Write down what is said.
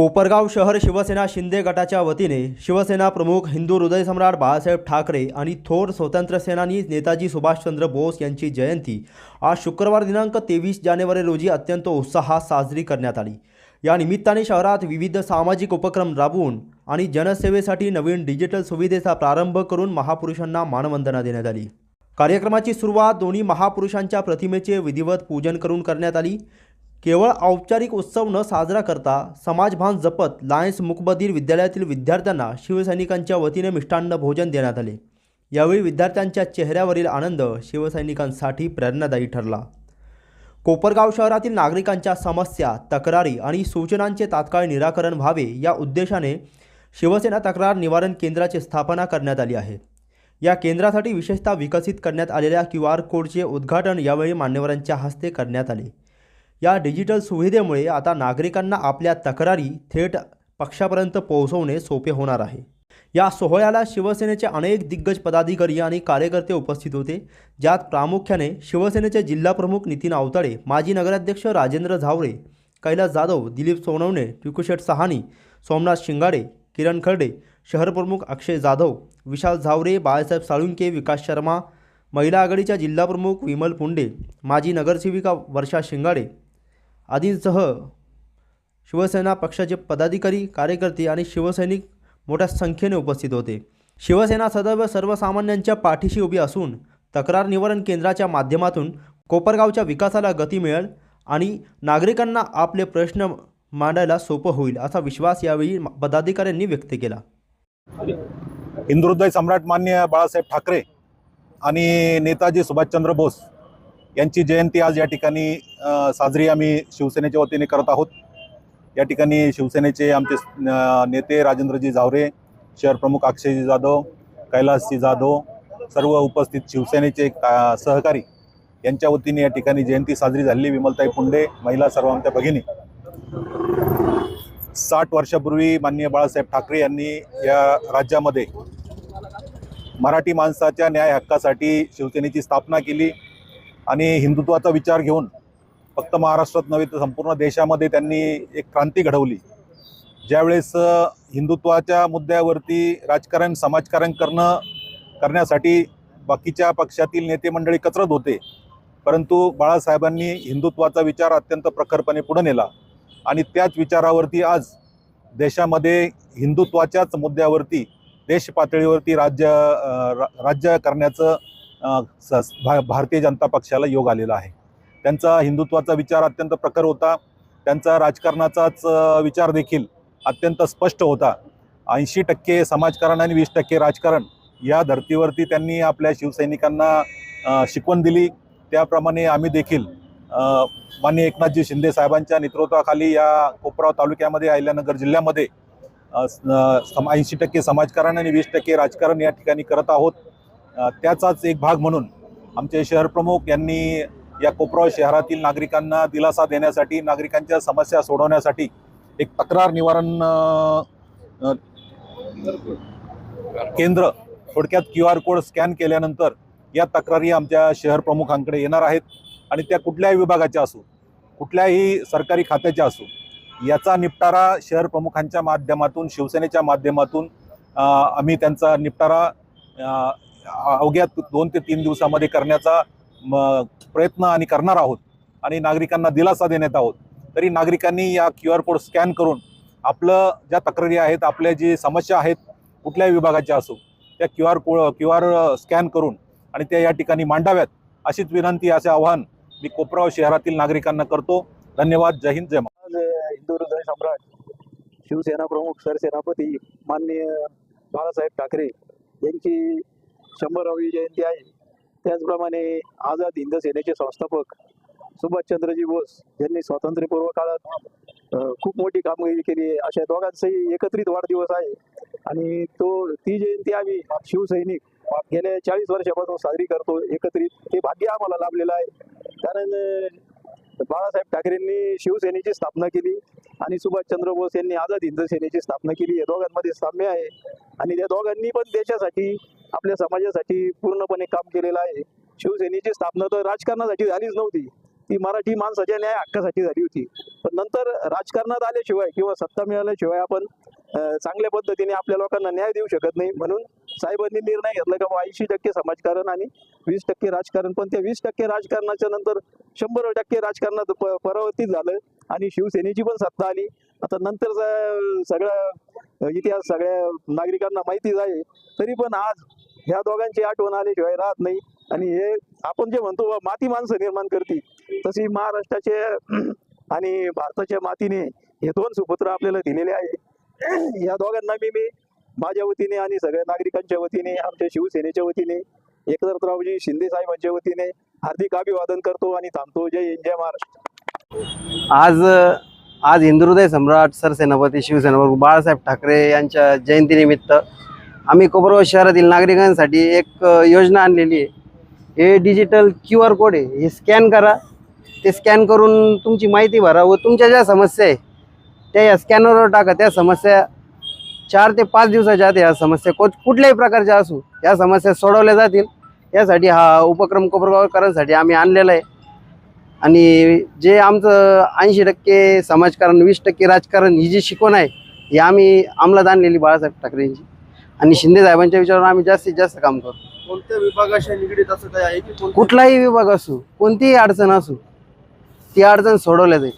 कोपरगाव शहर शिवसेना शिंदे गटाच्या वतीने शिवसेना प्रमुख हिंदू हृदयसम्राट बाळासाहेब ठाकरे आणि थोर स्वातंत्र्यसेनानी नेताजी सुभाषचंद्र बोस यांची जयंती आज शुक्रवार दिनांक तेवीस जानेवारी रोजी अत्यंत उत्साहात साजरी करण्यात आली. या निमित्ताने शहरात विविध सामाजिक उपक्रम राबवून आणि जनसेवेसाठी नवीन डिजिटल सुविधेचा प्रारंभ करून महापुरुषांना मानवंदना देण्यात आली. कार्यक्रमाची सुरुवात दोन्ही महापुरुषांच्या प्रतिमेचे विधिवत पूजन करून करण्यात आली. केवळ औपचारिक उत्सव न साजरा करता समाजभान जपत लायन्स मुकबधीर विद्यालयातील विद्यार्थ्यांना शिवसैनिकांच्या वतीने मिष्टान्न भोजन देण्यात आले. यावेळी विद्यार्थ्यांच्या चेहऱ्यावरील आनंद शिवसैनिकांसाठी प्रेरणादायी ठरला. कोपरगाव शहरातील नागरिकांच्या समस्या तक्रारी आणि सूचनांचे तात्काळ निराकरण व्हावे या उद्देशाने शिवसेना तक्रार निवारण केंद्राची स्थापना करण्यात आली आहे. या केंद्रासाठी विशेषतः विकसित करण्यात आलेल्या क्यू आर कोडचे उद्घाटन यावेळी मान्यवरांच्या हस्ते करण्यात आले. या डिजिटल सुविधेमुळे आता नागरिकांना आपल्या तक्रारी थेट पक्षापर्यंत पोहोचवणे सोपे होणार आहे. या सोहळ्याला शिवसेनेचे अनेक दिग्गज पदाधिकारी आणि कार्यकर्ते उपस्थित होते ज्यात प्रामुख्याने शिवसेनेचे जिल्हाप्रमुख नितीन आवताडे माजी नगराध्यक्ष राजेंद्र झावरे कैलास जाधव दिलीप सोनवणे टिकुशेठ सहानी सोमनाथ शिंगाडे किरण खर्डे शहरप्रमुख अक्षय जाधव विशाल झावरे बाळासाहेब साळुंके विकास शर्मा महिला आघाडीच्या जिल्हाप्रमुख विमल पुंडे माजी नगरसेविका वर्षा शिंगाडे आदींसह शिवसेना पक्षाचे पदाधिकारी कार्यकर्ते आणि शिवसैनिक मोठ्या संख्येने उपस्थित होते. शिवसेना सदैव सर्वसामान्यांच्या पाठीशी उभी असून तक्रार निवारण केंद्राच्या माध्यमातून कोपरगावच्या विकासाला गती मिळेल आणि नागरिकांना आपले प्रश्न मांडायला सोपं होईल असा विश्वास यावेळी पदाधिकाऱ्यांनी व्यक्त केला. हिंदू सम्राट मान्य बाळासाहेब ठाकरे आणि नेताजी सुभाषचंद्र बोस यांची जयंती आज या ठिकाणी साजरी आम्ही शिवसेनेच्या वतीने करत आहोत. या ठिकाणी शिवसेनेचे आमचे नेते राजेंद्रजी झावरे शहर प्रमुख अक्षयजी जाधव कैलासजी जाधव सर्व उपस्थित शिवसेनेचे का सहकारी यांच्या वतीने या ठिकाणी जयंती साजरी झाली विमलताई पुंडे महिला सर्व आमच्या भगिनी. साठ वर्षापूर्वी माननीय बाळासाहेब ठाकरे यांनी या राज्यामध्ये मराठी माणसाच्या न्याय हक्कासाठी शिवसेनेची स्थापना केली. आणि हिंदुत्वाचा विचार घेऊन फक्त महाराष्ट्रात नव्हे तर संपूर्ण देशामध्ये त्यांनी एक क्रांती घडवली. ज्यावेळेस हिंदुत्वाच्या मुद्द्यावरती राजकारण समाजकारण करणं करण्यासाठी बाकीच्या पक्षातील नेते मंडळी कचरत होते. परंतु बाळासाहेबांनी हिंदुत्वाचा विचार अत्यंत प्रखरपणे पुढे नेला. आणि त्याच विचारावरती आज देशामध्ये हिंदुत्वाच्याच मुद्द्यावरती देश पातळीवरती राज्य रा- राज्य करण्याचं भारतीय जनता पक्षाला योग आलेला आहे. त्यांचा हिंदुत्वाचा विचार अत्यंत प्रखर होता. त्यांचा राजकारणाचाच विचार देखील अत्यंत स्पष्ट होता. ऐंशी टक्के समाजकारण आणि वीस टक्के राजकारण या धर्तीवरती त्यांनी आपल्या शिवसैनिकांना शिकवण दिली. त्याप्रमाणे आम्ही देखील अ, माननीय एकनाथजी शिंदे साहेबांच्या नेतृत्वाखाली या कोपराव तालुक्यामध्ये अहिल्यानगर जिल्ह्यामध्ये ऐंशी टक्के समाजकारण आणि वीस टक्के राजकारण या ठिकाणी करत आहोत. त्याचाच एक भाग म्हणून आमचे शहर प्रमुख यांनी या कोपराव शहरातील नागरिकांना दिलासा देण्यासाठी नागरिकांच्या समस्या सोडवण्यासाठी एक तक्रार निवारण केंद्र थोडक्यात क्यू आर कोड स्कॅन केल्यानंतर या तक्रारी आमच्या शहर प्रमुखांकडे येणार आहेत आणि त्या कुठल्याही विभागाच्या असो कुठल्याही सरकारी खात्याच्या असो याचा निपटारा शहर प्रमुखांच्या माध्यमातून शिवसेनेच्या माध्यमातून आम्ही त्यांचा निपटारा अवघ्या दोन ते तीन दिवसामध्ये करण्याचा प्रयत्न आणि करणार आहोत. आणि नागरिकांना दिलासा देण्यात आहोत. तरी नागरिकांनी या क्यू आर कोड स्कॅन करून आपलं ज्या तक्रारी आहेत आपल्या जी समस्या आहेत कुठल्याही विभागाच्या असो त्या Q R code Q R scan करून आणि त्या या ठिकाणी मांडाव्यात अशीच विनंती असे आवाहन मी कोपराव शहरातील नागरिकांना करतो. धन्यवाद. जय हिंद जय हिंदू हृदय सम्राट शिवसेना प्रमुख सरसेनापती माननीय बाळासाहेब ठाकरे यांची शंभरावी जयंती आहे. त्याचप्रमाणे आझाद हिंद सेनेचे संस्थापक सुभाषचंद्रजी बोस यांनी स्वातंत्र्यपूर्व काळात खूप मोठी कामगिरी केली आहे. अशा दोघांचाही एकत्रित वाढदिवस आहे. आणि तो ती जयंती आम्ही शिवसैनिक गेल्या चाळीस वर्षापासून साजरी करतो एकत्रित. ते भाग्य आम्हाला लाभलेलं आहे. कारण बाळासाहेब ठाकरेंनी शिवसेनेची स्थापना केली आणि सुभाषचंद्र बोस यांनी आझाद हिंद सेनेची स्थापना केली. या दोघांमध्ये साम्य आहे. आणि त्या दोघांनी पण देशासाठी आपल्या समाजासाठी पूर्णपणे काम केलेलं आहे. शिवसेनेची स्थापना तर राजकारणासाठी झालीच नव्हती. ती मराठी माणसाच्या न्याय हक्कासाठी झाली होती. पण नंतर राजकारणात आल्याशिवाय किंवा सत्ता मिळाल्याशिवाय आपण चांगल्या पद्धतीने आपल्या लोकांना न्याय देऊ शकत नाही. म्हणून साहेबांनी निर्णय घेतला का ऐंशी टक्के समाजकारण आणि वीस टक्के राजकारण. पण त्या वीस टक्के राजकारणाच्या नंतर शंभर टक्के राजकारणात प- परावर्तित झालं आणि शिवसेनेची पण सत्ता आली. आता नंतर सगळं इतिहास सगळ्या नागरिकांना माहितीच आहे. तरी पण आज ह्या दोघांची आठवण आल्याशिवाय राहत नाही. आणि हे आपण जे म्हणतो माती माणसं निर्माण करते तशी महाराष्ट्राचे आणि भारताच्या मातीने हे दोन सुपुत्र आपल्याला दिलेले आहे. या दोघांना मी मी माझ्या वतीने आणि सगळ्या नागरिकांच्या वतीने आमच्या शिवसेनेच्या वतीने एकनाथरावजी शिंदे साहेबांच्या वतीने हार्दिक अभिवादन करतो आणि थांबतो. जय हिंद जय महाराष्ट्र. आज आज हिंदुहृदय सम्राट सरसेनापती शिवसेना बाळासाहेब ठाकरे यांच्या जयंतीनिमित्त आम्ही कोपरगाव शहरातील नागरिकांसाठी एक योजना आणलेली आहे. हे डिजिटल क्यू आर कोड आहे. हे स्कॅन करा. ते स्कॅन करून तुमची माहिती भरा व तुमच्या ज्या समस्या आहे त्या या स्कॅनरवर टाका. त्या समस्या चार ते पाच दिवसाच्या आत या समस्या को कुठल्याही प्रकारच्या असू या समस्या सोडवल्या जातील. यासाठी हा उपक्रम कोपरगावकरांसाठी आम्ही आणलेला आहे. आणि जे आमचं ऐंशी टक्के समाजकारण वीस टक्के राजकारण ही जी शिकवण आहे ही आम्ही अंमलात आणलेली बाळासाहेब ठाकरे यांची आणि शिंदे साहेबांच्या विचारावर आम्ही जास्तीत जास्त काम करतो. कोणत्या विभागाशी निगडीत असं काय आहे की कोणत्या- कुठलाही विभाग असू कोणतीही अडचण असू ती अडचण सोडवल्या जाईल.